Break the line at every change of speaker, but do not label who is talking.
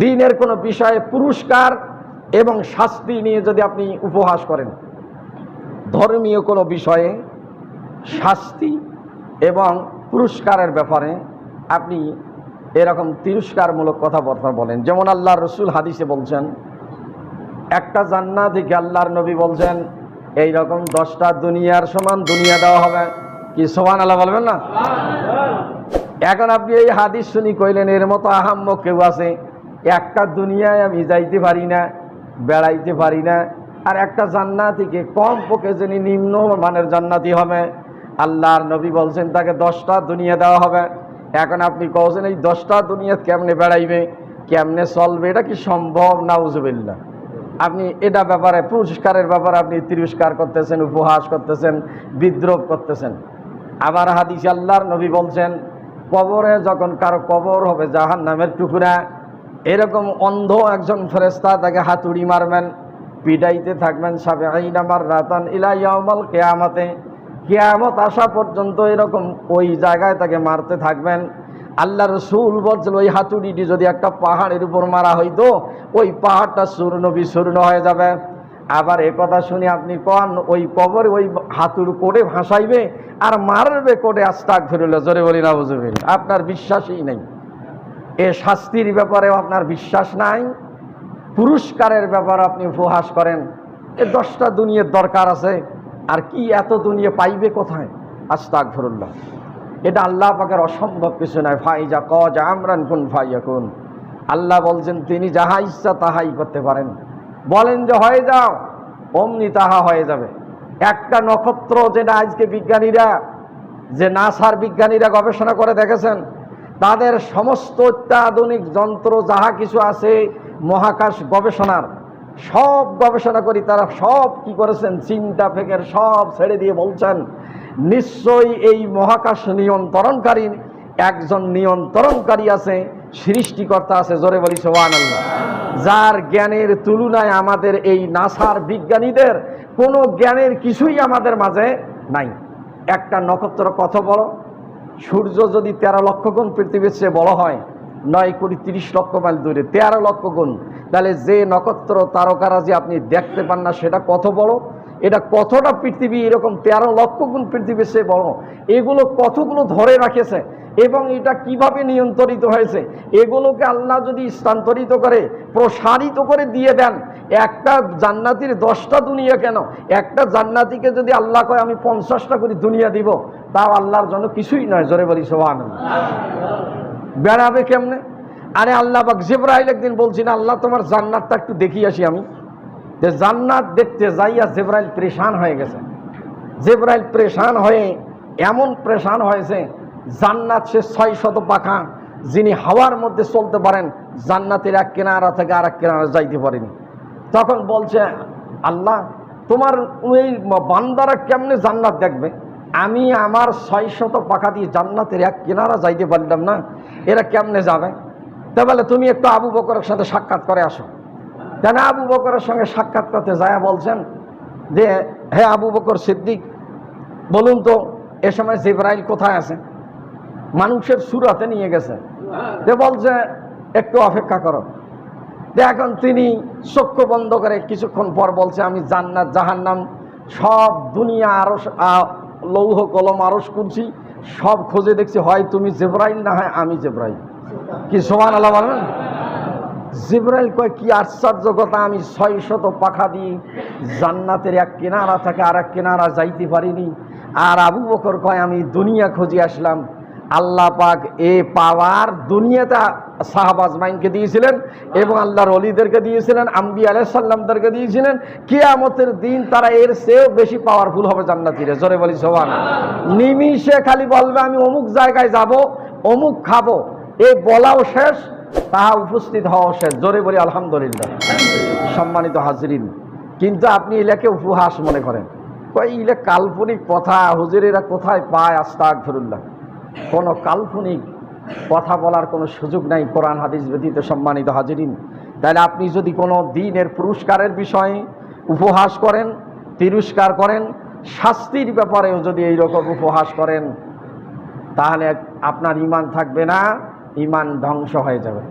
দিনের কোনো বিষয়ে পুরস্কার এবং শাস্তি নিয়ে যদি আপনি উপহাস করেন, ধর্মীয় কোনো বিষয়ে শাস্তি এবং পুরস্কারের ব্যাপারে আপনি এরকম তিরস্কারমূলক কথাবার্তা বলেন। যেমন আল্লাহ রসুল হাদিসে বলছেন, একটা জান্নাত থেকে আল্লাহর নবী বলছেন এই রকম দশটা দুনিয়ার সমান দুনিয়া দেওয়া হবে। কি সমান আল্লাহ বলবেন না? এখন আপনি এই হাদিস শুনি কইলেন, এর মতো আহাম্ম কেউ আছে? একটা দুনিয়ায় আমি যাইতে পারি না, বেড়াইতে পারি না, আর একটা জান্নাতিকে কম পক্ষে যিনি নিম্ন মানের জান্নাতি হবে। আল্লাহর নবী বলছেন, তাকে দশটা দুনিয়া দেওয়া হবে। এখন আপনি কছেন এই দশটা দুনিয়া কেমনে বেড়াইবে, কেমনে চলবে, এটা কি সম্ভব? না উজবিল্লা আপনি এটা ব্যাপারে পুরস্কারের ব্যাপারে আপনি তিরস্কার করতেছেন, উপহাস করতেছেন, বিদ্রোহ করতেছেন। আবার হাদিস আল্লাহর নবী বলছেন, কবরে যখন কারও কবর হবে জাহান নামের টুকুরা এরকম অন্ধ একজন ফেরেস্তা তাকে হাতুড়ি মারবেন পিডাইতে থাকবেন সাবে আইনামার রাতান ইলাইয়ামাল কেয়ামতে। কেয়ামত আসা পর্যন্ত এরকম ওই জায়গায় তাকে মারতে থাকবেন। আল্লাহ রসুল বলছিল ওই হাতুড়িটি যদি একটা পাহাড়ের উপর মারা হইতো, ওই পাহাড়টা চূর্ণ বিচূর্ণ হয়ে যাবে। আবার এ কথা শুনে আপনি কন, ওই কবরে ওই হাতুর করে ভাসাইবে আর মারবে কোটে আস্তাক ফিরল জোরে বলি না বুঝবেন আপনার বিশ্বাসই নেই। এ শাস্তির ব্যাপারেও আপনার বিশ্বাস নাই। পুরস্কারের ব্যাপারে আপনি উপহাস করেন। এ দশটা দুনিয়ার দরকার আছে। আর কি এত দুনিয়া পাইবে কোথায়? আস্তাক ফিরুল্লাহ এটা আল্লাহ পাকের অসম্ভব কিছু নয়। ফাইজা ক যা আমরান কোন ফাইয়া কোন আল্লাহ বলছেন, তিনি যাহা ইচ্ছা তাহাই করতে পারেন। বলেন যে, হয়ে যাও। অমনি তাহা হয়ে যাবে। একটা নক্ষত্র যেটা আজকে বিজ্ঞানীরা, যে নাসার বিজ্ঞানীরা গবেষণা করে দেখেছেন তাদের সমস্ত অত্যাধুনিক যন্ত্র, যাহা কিছু আছে, মহাকাশ গবেষণার, সব গবেষণা করি, তারা সব কি করেছেন? চিন্তা ফেকের সব ছেড়ে দিয়ে বলছেন, নিশ্চয়ই এই মহাকাশ নিয়ন্ত্রণকারী একজন নিয়ন্ত্রণকারী আছে, সৃষ্টিকর্তা আছে, জোরে বলি সোহান যার জ্ঞানের তুলনায় আমাদের এই নাসার বিজ্ঞানীদের কোনো জ্ঞানের কিছুই আমাদের মাঝে নাই। একটা নক্ষত্র কত বড় সূর্য যদি তেরো লক্ষ গুণ পৃথিবীর চেয়ে বড় হয়, নয় কোটি তিরিশ লক্ষ মাইল দূরে, তেরো লক্ষ গুণ, তাহলে যে নক্ষত্র তারকারা যে আপনি দেখতে পান না, সেটা কত বড়? এটা কতটা পৃথিবী এরকম তেরো লক্ষ গুণ পৃথিবীর চেয়ে বড়? এগুলো কতগুলো ধরে রাখেছে এবং এটা কীভাবে নিয়ন্ত্রিত হয়েছে? এগুলোকে আল্লাহ যদি স্থানান্তরিত করে, প্রসারিত করে দিয়ে দেন, একটা জান্নাতির দশটা দুনিয়া কেন? একটা জান্নাতিকে যদি আল্লাহ কয়, আমি পঞ্চাশটা করে দুনিয়া দিব তাও আল্লাহর জন্য কিছুই নয়, জোরে বলি সোহান বেড়াবে কেমনে? আরে আল্লাহ বাক জেব্রাইল একদিন বলছি না আল্লাহ, তোমার জান্নাতটা একটু দেখি আসি আমি। যে জান্নাত দেখতে যাইয়া জেব্রাইল প্রেশান হয়ে গেছে। জেব্রাইল প্রেশান হয়ে, এমন প্রেশান হয়েছে জান্নাত সে ছয় শত পাখা যিনি হাওয়ার মধ্যে চলতে পারেন, জান্নাতের এক কেনারা থেকে আর এক কেনারা যাইতে পারেনি। তখন বলছে, আল্লাহ, তোমার ওই বান্দারা কেমনে জান্নাত দেখবে? আমি আমার ছয় শত পাখা দিয়ে জান্নাতের এক কেনারা যাইতে পারলাম না, এরা কেমনে যাবে? তা বলে, তুমি একটু আবু বকরের সাথে সাক্ষাৎ করে আসো। কেন আবু বকরের সঙ্গে সাক্ষাৎ করতে যায় বলছেন যে হ্যাঁ আবু বকর সিদ্দিক, বলুন তো, এ সময় জিব্রাইল কোথায় আছে? মানুষের সুরাতে নিয়ে গেছে। যে বলছে, একটু অপেক্ষা করো। এখন তিনি চক্ষু বন্ধ করে কিছুক্ষণ পর বলছে, আমি জান্নাত, জাহান্নাম, সব দুনিয়া আরও লৌহ, কলম আরস করছি সব খোঁজে দেখছি, হয় তুমি জেব্রাইল না হয় আমি জেব্রাইল। কি সমান আল্লাহ বলেন? জিব্রাইল কয়, কি আশ্চর্য কথা, আমি ছয় শত পাখা দিয়ে জান্নাতের এক কিনারা থেকে আর এক কিনারা যাইতে পারিনি। আর আবু বকর কয়, আমি দুনিয়া খুঁজে আসলাম আল্লাহ পাক এ পাওয়ার দুনিয়াতে সাহাবাজ মাইনকে দিয়েছিলেন এবং আল্লাহর অলিদেরকে দিয়েছিলেন, আম্বি আলাইসাল্লামদেরকে দিয়েছিলেন। কিয়ামতের দিন তারা এর চেয়েও বেশি পাওয়ারফুল হবে জান্নাতিরে জোরে বলি সোহান নিমিষে খালি বলবে, আমি অমুক জায়গায় যাব, অমুক খাব এই বলাও শেষ, তাহা উপস্থিত হওয়া শেষ, জোরে বলি আলহামদুলিল্লাহ। সম্মানিত হাজরিন, কিন্তু আপনি এলাকে উপহাস মনে করেন। ইলে কাল্পনিক কথা, হুজুরেরা কোথায় পায় আস্তাক ফিরুল্লাহ কোনো কাল্পনিক কথা বলার কোনো সুযোগ নাই, কোরআন হাদিস ব্যতীত সম্মানিত হাজিরিন। তাহলে আপনি যদি কোনো দিনের পুরস্কারের বিষয়ে উপহাস করেন, তিরস্কার করেন, শাস্তির ব্যাপারেও যদি এইরকম উপহাস করেন, তাহলে আপনার ইমান থাকবে না, ইমান ধ্বংস হয়ে যাবে।